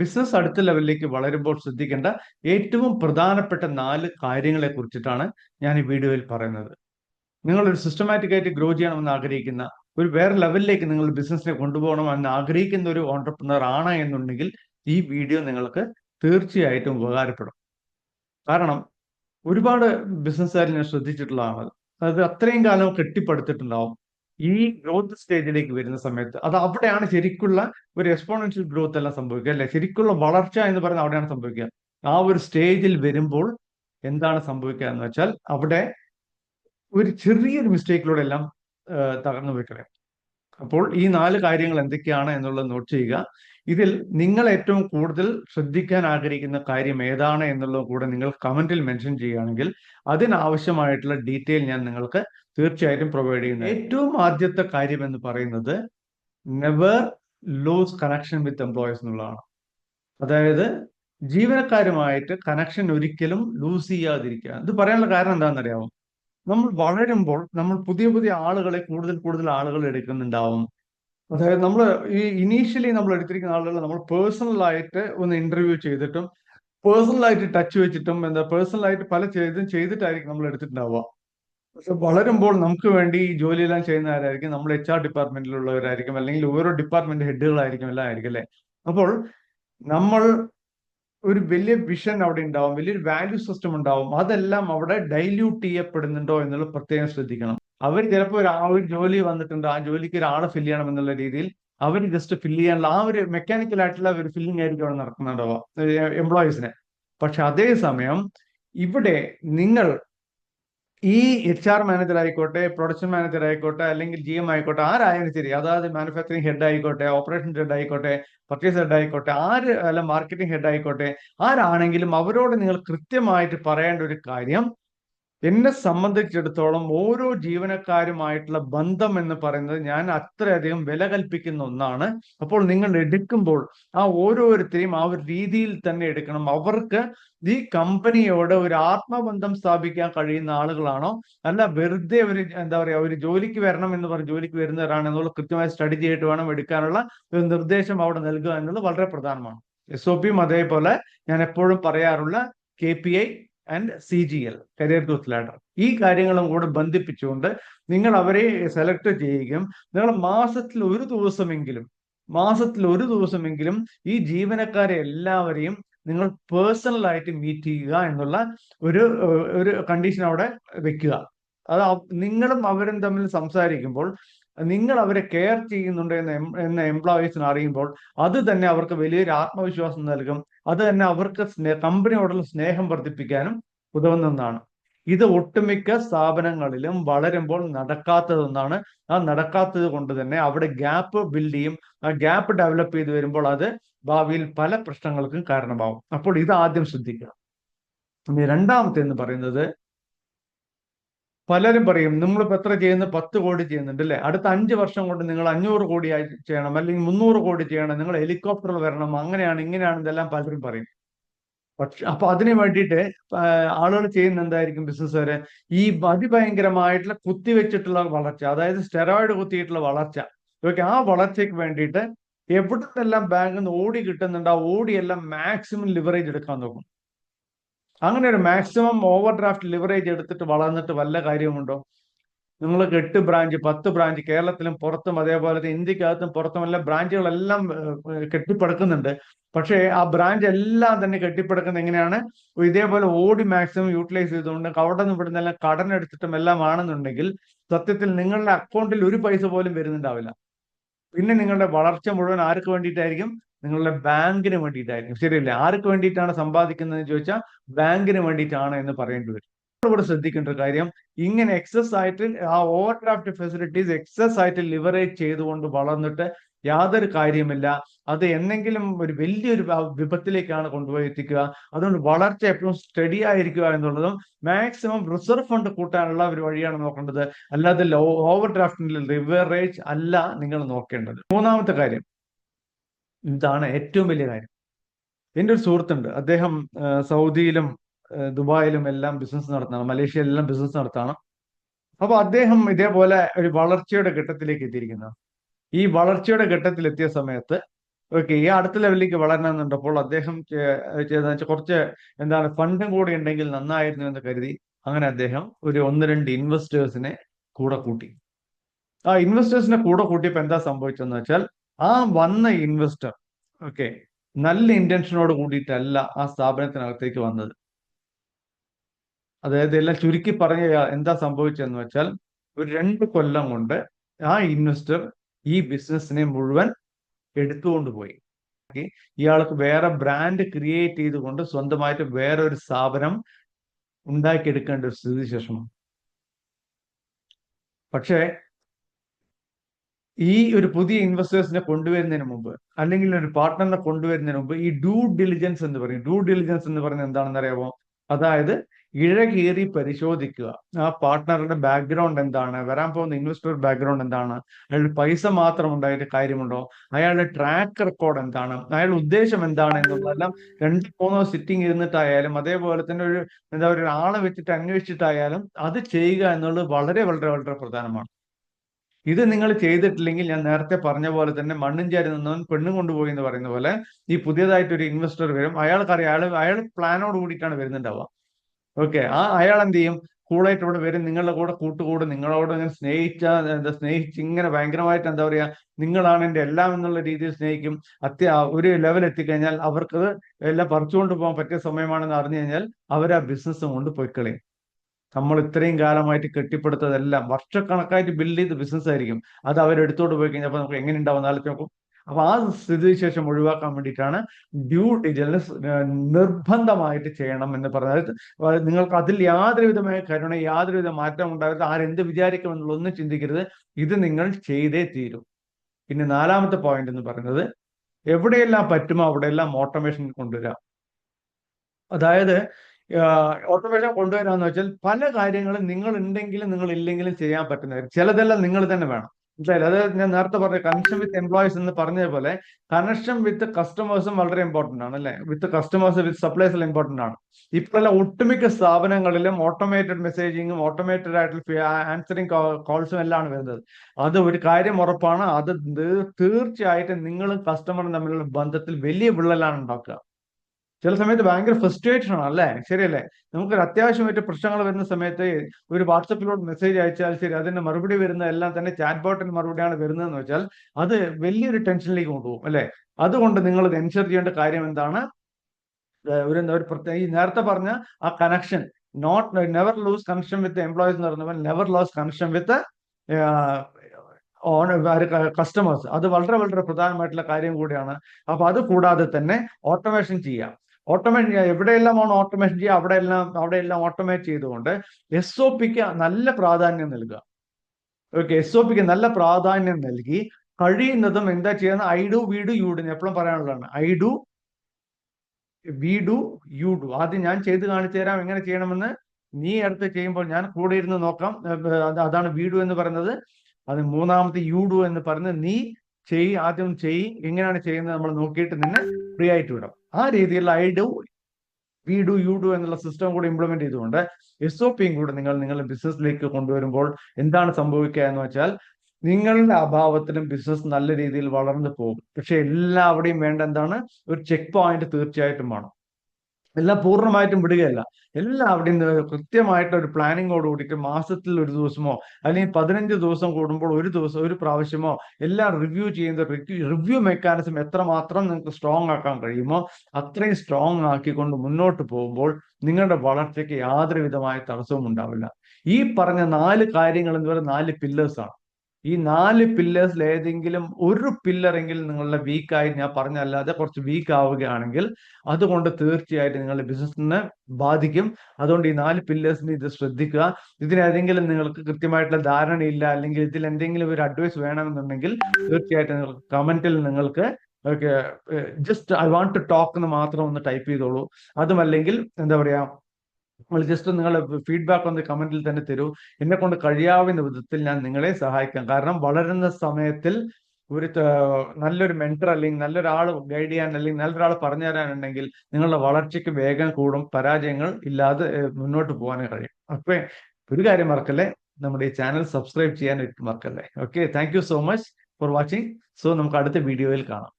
Business അടുത്ത ലെവലിലേക്ക് വളരുമ്പോൾ ശ്രദ്ധിക്കേണ്ട ഏറ്റവും പ്രധാനപ്പെട്ട നാല് കാര്യങ്ങളെ കുറിച്ചിട്ടാണ് ഞാൻ ഈ വീഡിയോയിൽ പറയുന്നത്. നിങ്ങൾ ഒരു സിസ്റ്റമാറ്റിക് ആയിട്ട് ഗ്രോ ചെയ്യണമെന്ന് ആഗ്രഹിക്കുന്ന ഒരു വേറെ ലെവലിലേക്ക് നിങ്ങൾ ബിസിനസ്സിനെ കൊണ്ടുപോകണമെന്ന് ആഗ്രഹിക്കുന്ന ഒരു ഓണ്ടർപ്രണർ ആണ് എന്നുണ്ടെങ്കിൽ ഈ വീഡിയോ നിങ്ങൾക്ക് തീർച്ചയായിട്ടും ഉപകാരപ്പെടും. കാരണം ഒരുപാട് ബിസിനസ്സുകാർ ഞാൻ ശ്രദ്ധിച്ചിട്ടുള്ളതാണ്. അത് അത്രയും കാലം കെട്ടിപ്പടുത്തിട്ടുണ്ടാവും. ഈ ഗ്രോത്ത് സ്റ്റേജിലേക്ക് വരുന്ന സമയത്ത് അത് അവിടെയാണ് ശരിക്കുള്ള ഒരു എക്സ്പോണൻഷ്യൽ ഗ്രോത്ത് എല്ലാം സംഭവിക്കുക അല്ലെ? ശരിക്കുള്ള വളർച്ച എന്ന് പറയുന്നത് അവിടെയാണ് സംഭവിക്കുക. ആ ഒരു സ്റ്റേജിൽ വരുമ്പോൾ എന്താണ് സംഭവിക്കുക എന്ന് വെച്ചാൽ അവിടെ ഒരു ചെറിയൊരു മിസ്റ്റേക്കിലൂടെ എല്ലാം തകർന്നു പോയി അപ്പോൾ ഈ നാല് കാര്യങ്ങൾ എന്തൊക്കെയാണ് എന്നുള്ളത് നോട്ട് ചെയ്യുക. ഇതിൽ നിങ്ങൾ ഏറ്റവും കൂടുതൽ ശ്രദ്ധിക്കാൻ ആഗ്രഹിക്കുന്ന കാര്യം ഏതാണ് എന്നുള്ളത് കൂടെ നിങ്ങൾ കമന്റിൽ മെൻഷൻ ചെയ്യുകയാണെങ്കിൽ അതിനാവശ്യമായിട്ടുള്ള ഡീറ്റെയിൽ ഞാൻ നിങ്ങൾക്ക് തീർച്ചയായിട്ടും പ്രൊവൈഡ് ചെയ്യുന്നു ഏറ്റവും ആദ്യത്തെ കാര്യം എന്ന് പറയുന്നത് never lose connection with employees എന്നുള്ളതാണ്. അതായത് ജീവനക്കാരുമായിട്ട് കണക്ഷൻ ഒരിക്കലും ലൂസ് ചെയ്യാതിരിക്കുക. ഇത് പറയാനുള്ള കാരണം എന്താണെന്നറിയാമോ? നമ്മൾ വളരുമ്പോൾ നമ്മൾ പുതിയ പുതിയ ആളുകളെ കൂടുതൽ കൂടുതൽ ആളുകൾ എടുക്കുന്നുണ്ടാവും. അതായത് നമ്മൾ ഈ ഇനീഷ്യലി നമ്മൾ എടുത്തിരിക്കുന്ന ആളുകൾ നമ്മൾ പേഴ്സണലായിട്ട് ഒന്ന് ഇന്റർവ്യൂ ചെയ്തിട്ടും പേഴ്സണലായിട്ട് ടച്ച് വെച്ചിട്ടും എന്താ പേഴ്സണലായിട്ട് പല ചെയ്തും ചെയ്തിട്ടായിരിക്കും നമ്മൾ എടുത്തിട്ടുണ്ടാവുക. പക്ഷെ വളരുമ്പോൾ നമുക്ക് വേണ്ടി ഈ ജോലിയെല്ലാം ചെയ്യുന്നവരായിരിക്കും നമ്മൾ എച്ച് ആർ ഡിപ്പാർട്ട്മെന്റിലുള്ളവരായിരിക്കും അല്ലെങ്കിൽ ഓരോ ഡിപ്പാർട്ട്മെന്റ് ഹെഡുകളായിരിക്കും എല്ലാം ആയിരിക്കും അല്ലെ? അപ്പോൾ നമ്മൾ ഒരു വലിയ വിഷൻ അവിടെ ഉണ്ടാവും വലിയൊരു വാല്യൂ സിസ്റ്റം ഉണ്ടാവും. അതെല്ലാം അവിടെ ഡൈല്യൂട്ട് ചെയ്യപ്പെടുന്നുണ്ടോ എന്നുള്ളത് പ്രത്യേകം ശ്രദ്ധിക്കണം. അവർ ചിലപ്പോൾ ഒരു ആ ഒരു ജോലി വന്നിട്ടുണ്ട് ആ ജോലിക്ക് ഒരാളെ ഫില്ല് ചെയ്യണം എന്നുള്ള രീതിയിൽ അവർ ജസ്റ്റ് ഫില്ല് ചെയ്യാനുള്ള ആ ഒരു മെക്കാനിക്കൽ ആയിട്ടുള്ള ഒരു ഫില്ലിംഗ് ആയിരിക്കും അവിടെ നടക്കുന്നുണ്ടാവുക എംപ്ലോയീസിനെ പക്ഷെ അതേസമയം ഇവിടെ നിങ്ങൾ ഈ എച്ച് ആർ മാനേജർ ആയിക്കോട്ടെ പ്രൊഡക്ഷൻ മാനേജർ ആയിക്കോട്ടെ അല്ലെങ്കിൽ ജി എം ആയിക്കോട്ടെ ആരായാലും ശരി അതായത് മാനുഫാക്ചറിങ് ഹെഡ് ആയിക്കോട്ടെ ഓപ്പറേഷൻ ഹെഡ് ആയിക്കോട്ടെ പർച്ചേസ് ഹെഡ് ആയിക്കോട്ടെ ആര് അല്ല മാർക്കറ്റിംഗ് ഹെഡ് ആയിക്കോട്ടെ ആരാണെങ്കിലും അവരോട് നിങ്ങൾ കൃത്യമായിട്ട് പറയേണ്ട ഒരു കാര്യം എന്നെ സംബന്ധിച്ചിടത്തോളം ഓരോ ജീവനക്കാരുമായിട്ടുള്ള ബന്ധം എന്ന് പറയുന്നത് ഞാൻ അത്രയധികം വില കൽപ്പിക്കുന്ന ഒന്നാണ്. അപ്പോൾ നിങ്ങൾ എടുക്കുമ്പോൾ ആ ഓരോരുത്തരെയും ആ ഒരു രീതിയിൽ തന്നെ എടുക്കണം. അവർക്ക് ഈ കമ്പനിയോട് ഒരു ആത്മബന്ധം സ്ഥാപിക്കാൻ കഴിയുന്ന ആളുകളാണോ? അല്ല വെറുതെ ഒരു എന്താ പറയാ ഒരു ജോലിക്ക് വരണം എന്ന് പറഞ്ഞ് ജോലിക്ക് വരുന്നവരാണ് എന്നുള്ള കൃത്യമായി സ്റ്റഡി ചെയ്തിട്ട് വേണം എടുക്കാനുള്ള ഒരു നിർദ്ദേശം അവിടെ നൽകുക എന്നുള്ളത് വളരെ പ്രധാനമാണ്. എസ് ഒ പിയും അതേപോലെ ഞാൻ എപ്പോഴും പറയാറുള്ള K P I and C G L career growth ladder ഈ കാര്യങ്ങളും കൂടെ ബന്ധിപ്പിച്ചുകൊണ്ട് നിങ്ങൾ അവരെ സെലക്ട് ചെയ്യുകയും നിങ്ങൾ മാസത്തിൽ ഒരു ദിവസമെങ്കിലും മാസത്തിൽ ഒരു ദിവസമെങ്കിലും ഈ ജീവനക്കാരെ എല്ലാവരെയും നിങ്ങൾ പേഴ്സണലായിട്ട് മീറ്റ് ചെയ്യുക എന്നുള്ള ഒരു ഒരു കണ്ടീഷൻ അവിടെ വെക്കുക. അത് നിങ്ങളും അവരും തമ്മിൽ സംസാരിക്കുമ്പോൾ നിങ്ങൾ അവരെ കെയർ ചെയ്യുന്നുണ്ട് എന്ന് എന്ന എംപ്ലോയീസിന് അറിയുമ്പോൾ അത് തന്നെ അവർക്ക് വലിയൊരു ആത്മവിശ്വാസം നൽകും. അത് തന്നെ അവർക്ക് കമ്പനിയോടുള്ള സ്നേഹം വർദ്ധിപ്പിക്കാനും ഉതകുന്നതാണ്. ഇത് ഒട്ടുമിക്ക സ്ഥാപനങ്ങളിലും വളരുമ്പോൾ നടക്കാത്തതൊന്നാണ് ആ നടക്കാത്തത് കൊണ്ട് തന്നെ അവിടെ ഗ്യാപ്പ് ബിൽഡ് ചെയ്യും. ആ ഗ്യാപ്പ് ഡെവലപ്പ് ചെയ്ത് വരുമ്പോൾ അത് ഭാവിയിൽ പല പ്രശ്നങ്ങൾക്കും കാരണമാവും. അപ്പോൾ ഇത് ആദ്യം ശ്രദ്ധിക്കുക. രണ്ടാമത്തെ എന്ന് പറയുന്നത് പലരും പറയും നമ്മളിപ്പോൾ എത്ര ചെയ്യുന്നത് പത്ത് കോടി ചെയ്യുന്നുണ്ട് അല്ലേ? അടുത്ത അഞ്ച് വർഷം കൊണ്ട് നിങ്ങൾ അഞ്ഞൂറ് കോടി ചെയ്യണം അല്ലെങ്കിൽ മുന്നൂറ് കോടി ചെയ്യണം നിങ്ങൾ ഹെലികോപ്റ്ററിൽ വരണം അങ്ങനെയാണ് ഇങ്ങനെയാണ് ഇതെല്ലാം പലരും പറയും. പക്ഷെ അപ്പൊ അതിനു വേണ്ടിയിട്ട് ആളുകൾ ചെയ്യുന്ന എന്തായിരിക്കും ബിസിനസ്സുകാര് ഈ അതിഭയങ്കരമായിട്ടുള്ള കുത്തിവെച്ചിട്ടുള്ള വളർച്ച അതായത് സ്റ്റെറോയിഡ് കുത്തിയിട്ടുള്ള വളർച്ച. ഓക്കെ ആ വളർച്ചയ്ക്ക് വേണ്ടിയിട്ട് എവിടുന്നെല്ലാം ബാങ്കിൽ നിന്ന് ഓടി കിട്ടുന്നുണ്ട് ആ ഓടിയെല്ലാം മാക്സിമം ലിവറേജ് എടുക്കാൻ നോക്കും. അങ്ങനെ ഒരു മാക്സിമം ഓവർ ഡ്രാഫ്റ്റ് ലിവറേജ് എടുത്തിട്ട് വളർന്നിട്ട് വല്ല കാര്യമുണ്ടോ? നിങ്ങൾക്ക് എട്ട് ബ്രാഞ്ച് പത്ത് ബ്രാഞ്ച് കേരളത്തിലും പുറത്തും അതേപോലെ തന്നെ ഇന്ത്യക്കകത്തും പുറത്തും എല്ലാം ബ്രാഞ്ചുകളെല്ലാം കെട്ടിപ്പടുക്കുന്നുണ്ട്. പക്ഷേ ആ ബ്രാഞ്ച് എല്ലാം തന്നെ കെട്ടിപ്പടുക്കുന്നത് എങ്ങനെയാണ്? ഇതേപോലെ ഓടി മാക്സിമം യൂട്ടിലൈസ് ചെയ്തുകൊണ്ട് അവിടെ നിന്ന് ഇവിടുന്ന് എല്ലാം കടൻ എടുത്തിട്ടും എല്ലാം ആണെന്നുണ്ടെങ്കിൽ സത്യത്തിൽ നിങ്ങളുടെ അക്കൗണ്ടിൽ ഒരു പൈസ പോലും വരുന്നുണ്ടാവില്ല. പിന്നെ നിങ്ങളുടെ വളർച്ച മുഴുവൻ ആർക്ക് വേണ്ടിയിട്ടായിരിക്കും? നിങ്ങളുടെ ബാങ്കിന് വേണ്ടിയിട്ടായിരിക്കും. ശരിയല്ലേ? ആർക്ക് വേണ്ടിയിട്ടാണ് സമ്പാദിക്കുന്നതെന്ന് ചോദിച്ചാൽ ബാങ്കിന് വേണ്ടിയിട്ടാണ് എന്ന് പറയേണ്ടി വരും. ഇവിടെ ശ്രദ്ധിക്കേണ്ട ഒരു കാര്യം ഇങ്ങനെ എക്സസ് ആയിട്ട് ആ ഓവർ ഡ്രാഫ്റ്റ് ഫെസിലിറ്റീസ് എക്സസ് ആയിട്ട് ലിവറേജ് ചെയ്തുകൊണ്ട് വളർന്നിട്ട് യാതൊരു കാര്യമില്ല അത് എന്തെങ്കിലും ഒരു വലിയൊരു വിപത്തിലേക്കാണ് കൊണ്ടുപോയി എത്തിക്കുക. അതുകൊണ്ട് വളർച്ച എപ്പോഴും സ്റ്റഡി ആയിരിക്കുക എന്നുള്ളതും മാക്സിമം റിസർവ് ഫണ്ട് കൂട്ടാനുള്ള ഒരു വഴിയാണ് നോക്കേണ്ടത്. അല്ലാതെ ഓവർ ഡ്രാഫ്റ്റിന്റെ ലിവറേജ് അല്ല നിങ്ങൾ നോക്കേണ്ടത്. മൂന്നാമത്തെ കാര്യം ഇതാണ് ഏറ്റവും വലിയ കാര്യം. എന്റെ ഒരു സുഹൃത്തുണ്ട്. അദ്ദേഹം സൗദിയിലും ദുബായിലും എല്ലാം ബിസിനസ് നടത്താണ് മലേഷ്യയിലെല്ലാം ബിസിനസ് നടത്താണ് അപ്പോൾ അദ്ദേഹം ഇതേപോലെ ഒരു വളർച്ചയുടെ ഘട്ടത്തിലേക്ക് എത്തിയിരിക്കുന്നത് ഈ വളർച്ചയുടെ ഘട്ടത്തിൽ എത്തിയ സമയത്ത് ഓക്കെ ഈ അടുത്ത ലെവലിലേക്ക് വളരണമെന്നുണ്ടപ്പോൾ അദ്ദേഹം ചെയ്തെന്ന് വെച്ചാൽ കുറച്ച് എന്താണ് ഫണ്ടും കൂടി ഉണ്ടെങ്കിൽ നന്നായിരുന്നു എന്ന് കരുതി അങ്ങനെ അദ്ദേഹം ഒരു ഒന്ന് രണ്ട് ഇൻവെസ്റ്റേഴ്സിനെ കൂടെ കൂട്ടി. ആ ഇൻവെസ്റ്റേഴ്സിനെ കൂടെ കൂട്ടിയപ്പോൾ എന്താ സംഭവിച്ചതെന്ന് വെച്ചാൽ ആ വന്ന ഇൻവെസ്റ്റർ ഓക്കെ നല്ല ഇന്റൻഷനോട് കൂടിയിട്ടല്ല ആ സ്ഥാപനത്തിനകത്തേക്ക് വന്നത്. അതായത് എല്ലാം ചുരുക്കി പറഞ്ഞ എന്താ സംഭവിച്ചതെന്ന് വെച്ചാൽ ഒരു രണ്ട് കൊല്ലം കൊണ്ട് ആ ഇൻവെസ്റ്റർ ഈ ബിസിനസ്സിനെ മുഴുവൻ എടുത്തുകൊണ്ട് പോയി. ഇയാൾക്ക് വേറെ ബ്രാൻഡ് ക്രിയേറ്റ് ചെയ്തുകൊണ്ട് സ്വന്തമായിട്ട് വേറെ ഒരു സ്ഥാപനം ഉണ്ടാക്കിയെടുക്കേണ്ട ഒരു സ്ഥിതി ശേഷമാണ് പക്ഷേ ഈ ഒരു പുതിയ ഇൻവെസ്റ്റേഴ്സിനെ കൊണ്ടുവരുന്നതിന് മുമ്പ് അല്ലെങ്കിൽ ഒരു പാർട്ട്ണറിനെ കൊണ്ടുവരുന്നതിന് മുമ്പ് ഈ ഡ്യൂ ഡിലിജൻസ് എന്ന് പറയും. ഡ്യൂ ഡിലിജൻസ് എന്ന് പറയുന്നത് എന്താണെന്ന് അറിയാമോ അതായത് ഇഴകീറി പരിശോധിക്കുക. ആ പാർട്ട്ണറുടെ ബാക്ക്ഗ്രൗണ്ട് എന്താണ്? വരാൻ പോകുന്ന ഇൻവെസ്റ്റർ ബാക്ക്ഗ്രൗണ്ട് എന്താണ്? അയാളുടെ പൈസ മാത്രം ഉണ്ടായിട്ട് കാര്യമുണ്ടോ? അയാളുടെ ട്രാക്ക് റെക്കോർഡ് എന്താണ്? അയാളുടെ ഉദ്ദേശം എന്താണ് എന്നുള്ളതെല്ലാം രണ്ട് മൂന്നോ സിറ്റിംഗ് ഇരുന്നിട്ടായാലും അതേപോലെ തന്നെ ഒരു എന്താ പറയുക ആളെ വെച്ചിട്ട് അന്വേഷിച്ചിട്ടായാലും അത് ചെയ്യുക എന്നുള്ളത് വളരെ വളരെ വളരെ പ്രധാനമാണ്. ഇത് നിങ്ങൾ ചെയ്തിട്ടില്ലെങ്കിൽ ഞാൻ നേരത്തെ പറഞ്ഞ പോലെ തന്നെ മണ്ണും ചേരി നിന്നവൻ പെണ്ണും കൊണ്ടുപോയി എന്ന് പറയുന്ന പോലെ ഈ പുതിയതായിട്ട് ഒരു ഇൻവെസ്റ്റർ വരും. അയാൾക്കറിയാം അയാൾ അയാൾ പ്ലാനോട് കൂടിയിട്ടാണ് വരുന്നുണ്ടാവുക. ഓക്കെ ആ അയാൾ എന്ത് ചെയ്യും? കൂളായിട്ട് ഇവിടെ വരും. നിങ്ങളുടെ കൂടെ കൂട്ടുകൂടും നിങ്ങളോട് ഇങ്ങനെ സ്നേഹിച്ച എന്താ സ്നേഹിച്ച് ഇങ്ങനെ ഭയങ്കരമായിട്ട് എന്താ പറയാ നിങ്ങളാണ് എന്റെ എല്ലാം എന്നുള്ള രീതിയിൽ സ്നേഹിക്കും. അത്യ ഒരു ലെവൽ എത്തിക്കഴിഞ്ഞാൽ അവർക്ക് എല്ലാം പറിച്ചുകൊണ്ട് പോകാൻ പറ്റിയ സമയമാണെന്ന് അറിഞ്ഞു കഴിഞ്ഞാൽ അവർ ആ ബിസിനസ് കൊണ്ട് പോയിക്കളയും. നമ്മൾ ഇത്രയും കാലമായിട്ട് കെട്ടിപ്പടുത്തതെല്ലാം വർഷക്കണക്കായിട്ട് ബിൽഡ് ചെയ്ത ബിസിനസ് ആയിരിക്കും. അത് അവരെടുത്തോട്ട് പോയി കഴിഞ്ഞാൽ കഴിഞ്ഞപ്പോൾ നമുക്ക് എങ്ങനെ ഉണ്ടാവും ആലോചിച്ച് നോക്കും. അപ്പൊ ആ സ്ഥിതിവിശേഷം ഒഴിവാക്കാൻ വേണ്ടിയിട്ടാണ് ഡ്യൂ ഡിജിലൻസ് നിർബന്ധമായിട്ട് ചെയ്യണം എന്ന് പറഞ്ഞത്. നിങ്ങൾക്ക് അതിൽ യാതൊരു വിധമായ കരുണ യാതൊരു വിധ മാറ്റം ഉണ്ടാകരുത്. ആരെന്ത് വിചാരിക്കുമെന്നുള്ളതൊന്നും ചിന്തിക്കരുത്. ഇത് നിങ്ങൾ ചെയ്തേ തീരും. പിന്നെ നാലാമത്തെ പോയിന്റ് എന്ന് പറയുന്നത് എവിടെയെല്ലാം പറ്റുമോ അവിടെയെല്ലാം ഓട്ടോമേഷൻ കൊണ്ടുവരാം. അതായത് ഓട്ടോമേഷൻ കൊണ്ടുവരാന്ന് വെച്ചാൽ പല കാര്യങ്ങളും നിങ്ങൾ ഉണ്ടെങ്കിലും നിങ്ങൾ ഇല്ലെങ്കിലും ചെയ്യാൻ പറ്റുന്ന ചിലതെല്ലാം നിങ്ങൾ തന്നെ വേണം. മനസ്സിലായില്ല? അത് ഞാൻ നേരത്തെ പറഞ്ഞ കണക്ഷൻ വിത്ത് എംപ്ലോയീസ് എന്ന് പറഞ്ഞ പറഞ്ഞതുപോലെ കണക്ഷൻ വിത്ത് കസ്റ്റമേഴ്സും വളരെ ഇമ്പോർട്ടന്റ് ആണ് അല്ലെ? With customers with supplies important ആണ്. ഇപ്പോഴെല്ലാം ഒട്ടുമിക്ക സ്ഥാപനങ്ങളിലും ഓട്ടോമേറ്റഡ് മെസ്സേജിങ്ങും ഓട്ടോമേറ്റഡ് ആയിട്ടുള്ള ആൻസറിങ് കോൾസും എല്ലാം വരുന്നത്. അത് ഒരു കാര്യം ഉറപ്പാണ്. അത് തീർച്ചയായിട്ടും നിങ്ങളും കസ്റ്റമറും തമ്മിലുള്ള ബന്ധത്തിൽ വലിയ വിള്ളലാണ് ഉണ്ടാക്കുക. ചില സമയത്ത് ഭയങ്കര ഫ്രസ്ട്രേഷൻ ആണ് അല്ലേ? ശരിയല്ലേ? നമുക്കൊരു അത്യാവശ്യമായിട്ട് പ്രശ്നങ്ങൾ വരുന്ന സമയത്ത് ഒരു വാട്സപ്പിലൂടെ മെസ്സേജ് അയച്ചാൽ ശരി അതിന്റെ മറുപടി വരുന്ന എല്ലാം തന്നെ ചാറ്റ് ബോട്ടിന് മറുപടിയാണ് വരുന്നതെന്ന് വെച്ചാൽ അത് വലിയൊരു ടെൻഷനിലേക്ക് കൊണ്ടുപോകും അല്ലെ? അതുകൊണ്ട് നിങ്ങൾ എൻഷർ ചെയ്യേണ്ട കാര്യം എന്താണ്? ഒരു ഒരു പ്രത്യേക ഈ നേരത്തെ പറഞ്ഞ ആ connection not never lose connection with employees എന്ന് പറഞ്ഞപ്പോൾ never lose connection with on customers അത് വളരെ വളരെ പ്രധാനമായിട്ടുള്ള കാര്യം കൂടിയാണ്. അപ്പൊ അത് കൂടാതെ തന്നെ ഓട്ടോമേഷൻ ചെയ്യാം. ഓട്ടോമേറ്റ് എവിടെയെല്ലാം ആണോ ഓട്ടോമേഷൻ ചെയ്യുക? അവിടെ അവിടെയെല്ലാം അവിടെയെല്ലാം ഓട്ടോമേറ്റ് ചെയ്തുകൊണ്ട് എസ് ഒ പിക്ക് നല്ല പ്രാധാന്യം നൽകുക. ഓക്കെ എസ് ഒ പിക്ക് നല്ല പ്രാധാന്യം നൽകി കഴിയുന്നതും എന്താ ചെയ്യുന്നത്? I do we do you do എപ്പോഴും പറയാനുള്ളതാണ്. I do we do you do ആദ്യം ഞാൻ ചെയ്ത് കാണിച്ചു തരാം എങ്ങനെ ചെയ്യണമെന്ന്. നീ അടുത്ത് ചെയ്യുമ്പോൾ ഞാൻ കൂടെ ഇരുന്ന് നോക്കാം. അതാണ് വി ഡു എന്ന് പറയുന്നത്. അത് മൂന്നാമത്തെ യു ഡു എന്ന് പറയുന്നത്. നീ ചെയ് ആദ്യം ചെയ്. എങ്ങനെയാണ് ചെയ്യുന്നത്? നമ്മൾ നോക്കിയിട്ട് നിന്നെ ഫ്രീ ആയിട്ട് വിടാം. ആ രീതിയിലുള്ള I do we do you do എന്നുള്ള സിസ്റ്റം കൂടി ഇംപ്ലിമെന്റ് ചെയ്തുകൊണ്ട് എസ് ഒ പിയും കൂടെ നിങ്ങൾ നിങ്ങളുടെ ബിസിനസ്സിലേക്ക് കൊണ്ടുവരുമ്പോൾ എന്താണ് സംഭവിക്കുക എന്ന് വെച്ചാൽ നിങ്ങളുടെ അഭാവത്തിലും ബിസിനസ് നല്ല രീതിയിൽ വളർന്നു പോകും. പക്ഷെ എല്ലാവിടെയും വേണ്ട എന്താണ്? ഒരു ചെക്ക് പോയിന്റ് തീർച്ചയായിട്ടും വേണം. എല്ലാം പൂർണമായിട്ടും വിടുകയല്ല. എല്ലാം അവിടെ നിന്ന് കൃത്യമായിട്ട് ഒരു പ്ലാനിങ്ങോട് കൂടിയിട്ട് മാസത്തിൽ ഒരു ദിവസമോ അല്ലെങ്കിൽ പതിനഞ്ച് ദിവസം കൂടുമ്പോൾ ഒരു ദിവസം ഒരു പ്രാവശ്യമോ എല്ലാം റിവ്യൂ ചെയ്യുന്ന റിവ്യൂ മെക്കാനിസം എത്രമാത്രം നിങ്ങൾക്ക് സ്ട്രോങ് ആക്കാൻ കഴിയുമോ അത്രയും സ്ട്രോങ് ആക്കിക്കൊണ്ട് മുന്നോട്ട് പോകുമ്പോൾ നിങ്ങളുടെ വളർച്ചയ്ക്ക് യാതൊരു വിധമായ തടസ്സവും ഉണ്ടാവില്ല. ഈ പറഞ്ഞ നാല് കാര്യങ്ങൾ എന്ന് പറയുന്ന നാല് പില്ലേഴ്സാണ് ഈ നാല് പില്ലേഴ്സിൽ ഏതെങ്കിലും ഒരു പില്ലറെങ്കിലും നിങ്ങളുടെ വീക്കായി ഞാൻ പറഞ്ഞല്ലാതെ കുറച്ച് വീക്ക് ആവുകയാണെങ്കിൽ അതുകൊണ്ട് തീർച്ചയായിട്ടും നിങ്ങളുടെ ബിസിനസ്സിനെ ബാധിക്കും. അതുകൊണ്ട് ഈ നാല് പില്ലേഴ്സിന് ഇത് ശ്രദ്ധിക്കുക. ഇതിനേതെങ്കിലും നിങ്ങൾക്ക് കൃത്യമായിട്ടുള്ള ധാരണയില്ല അല്ലെങ്കിൽ ഇതിൽ എന്തെങ്കിലും ഒരു അഡ്വൈസ് വേണമെന്നുണ്ടെങ്കിൽ തീർച്ചയായിട്ടും നിങ്ങൾക്ക് കമന്റിൽ നിങ്ങൾക്ക് okay just I want to talk എന്ന് മാത്രം ഒന്ന് ടൈപ്പ് ചെയ്തോളൂ. അതുമല്ലെങ്കിൽ എന്താ പറയാ നിങ്ങൾ ജസ്റ്റ് നിങ്ങൾ ഫീഡ്ബാക്ക് ഒന്ന് കമന്റിൽ തന്നെ തരൂ. എന്നെ കൊണ്ട് കഴിയാവുന്ന വിധത്തിൽ ഞാൻ നിങ്ങളെ സഹായിക്കാം. കാരണം വളരുന്ന സമയത്തിൽ ഒരു നല്ലൊരു മെന്റർ അല്ലെങ്കിൽ നല്ലൊരാൾ ഗൈഡ് ചെയ്യാൻ അല്ലെങ്കിൽ നല്ലൊരാൾ പറഞ്ഞു തരാനുണ്ടെങ്കിൽ നിങ്ങളുടെ വളർച്ചയ്ക്ക് വേഗം കൂടും പരാജയങ്ങൾ ഇല്ലാതെ മുന്നോട്ട് പോകാനും കഴിയും. അപ്പൊ ഒരു കാര്യം മറക്കല്ലേ? നമ്മുടെ ഈ ചാനൽ സബ്സ്ക്രൈബ് ചെയ്യാൻ മറക്കല്ലേ? Okay thank so much for watching so നമുക്ക് അടുത്ത വീഡിയോയിൽ കാണാം.